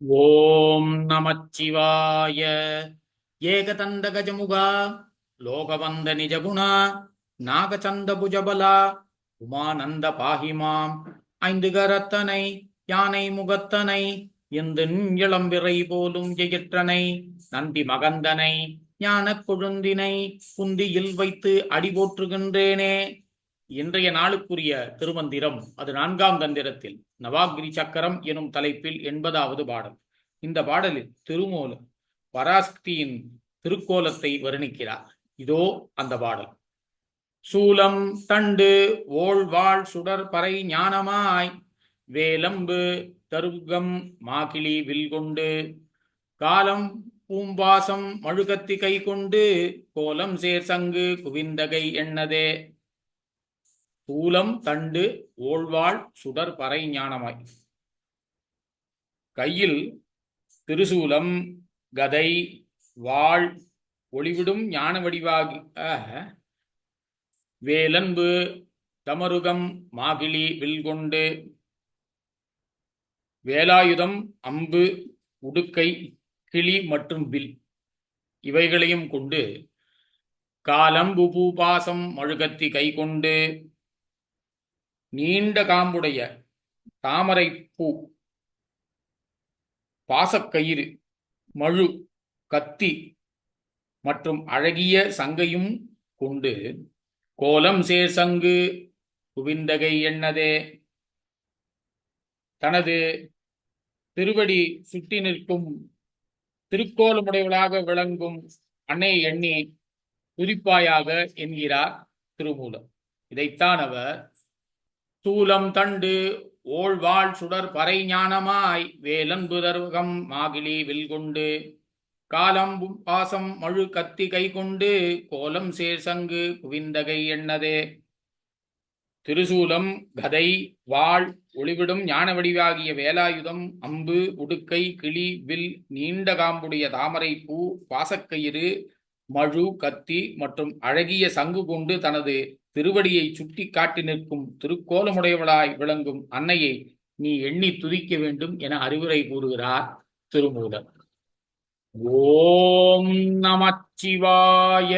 ஓம் நமச்சிவாய. ஏகதந்த கஜமுகா லோகவந்த நிஜகுணா நாகச்சந்த புஜபலா உமானந்த பாகிமாம் ஐந்து கரத்தனை யானை முகத்தனை எந்த இளம்பிறை போலும் ஜெயிற்றனை நந்தி மகந்தனை ஞானக் கொழுந்தினை குந்தியில் வைத்து அடி போற்றுகின்றேனே. இன்றைய நாளுக்குரிய திருமந்திரம் அது நான்காம் தந்திரத்தில். நவாகிரி சக்கரம் எனும் தலைப்பில் எண்பதாவது பாடல். இந்த பாடலில் திருமூலர் பராசக்தியின் திருக்கோலத்தை வர்ணிக்கிறார். இதோ அந்த பாடல். சூலம் தண்டு ஓழ்வாள் சுடற்பறை ஞானமாய் வேலம்பு தருகம் மாகிளி வில்கொண்டு காலம் பூம்பாசம் மழுகத்தி கை கொண்டு கோலம் சேர் சங்கு குவிந்தகை எண்ணதே. சூலம் தண்டு ஓழ்வாள் சுடர் பறை ஞானமாய். கையில் திருசூலம் கதை வாழ் ஒளிவிடும் ஞான வடிவாகி வேலன்பு தமருகம் மாகிலி வில்கொண்டு. வேலாயுதம் அம்பு உடுக்கை கிளி மற்றும் வில். இவைகளையும் கொண்டு காலம்பு பூபாசம் மழுகத்தி கை கொண்டு நீண்ட காம்புடைய தாமரை பூ பாசக்கயிறு மழு கத்தி மற்றும் அழகிய சங்கையும் கொண்டு கோலம் சேர் சங்கு குவிந்தகை எண்ணதே. தனது திருவடி சுட்டி நிற்கும் திருக்கோலமுடையவளாக விளங்கும் அன்னை எண்ணி துதிப்பாயாக என்கிறார் திருமூலம் இதைத்தான் அவர் சூலம் தண்டு ஓழ்வாள் சுடர் பறை ஞானமாய் வேலன்பு தருவகம் மாகிலி வில்கொண்டு. காலம் பாசம் மழு கத்தி கை கொண்டு கோலம் சேர் சங்கு குவிந்தகை எண்ணதே. திருசூலம் கதை வாழ் ஒளிவிடும் ஞான வடிவாகிய வேலாயுதம் அம்பு உடுக்கை கிளி வில் நீண்ட காம்புடைய தாமரை பூ பாசக்கயிறு மழு கத்தி மற்றும் அழகிய சங்கு கொண்டு தனது திருவடியை சுட்டி காட்டி நிற்கும் திருக்கோலமுடையவளாய் விளங்கும் அன்னையை நீ எண்ணி துதிக்க வேண்டும் என அறிவுரை கூறுகிறார் திருமூலர். ஓம் நமச்சிவாய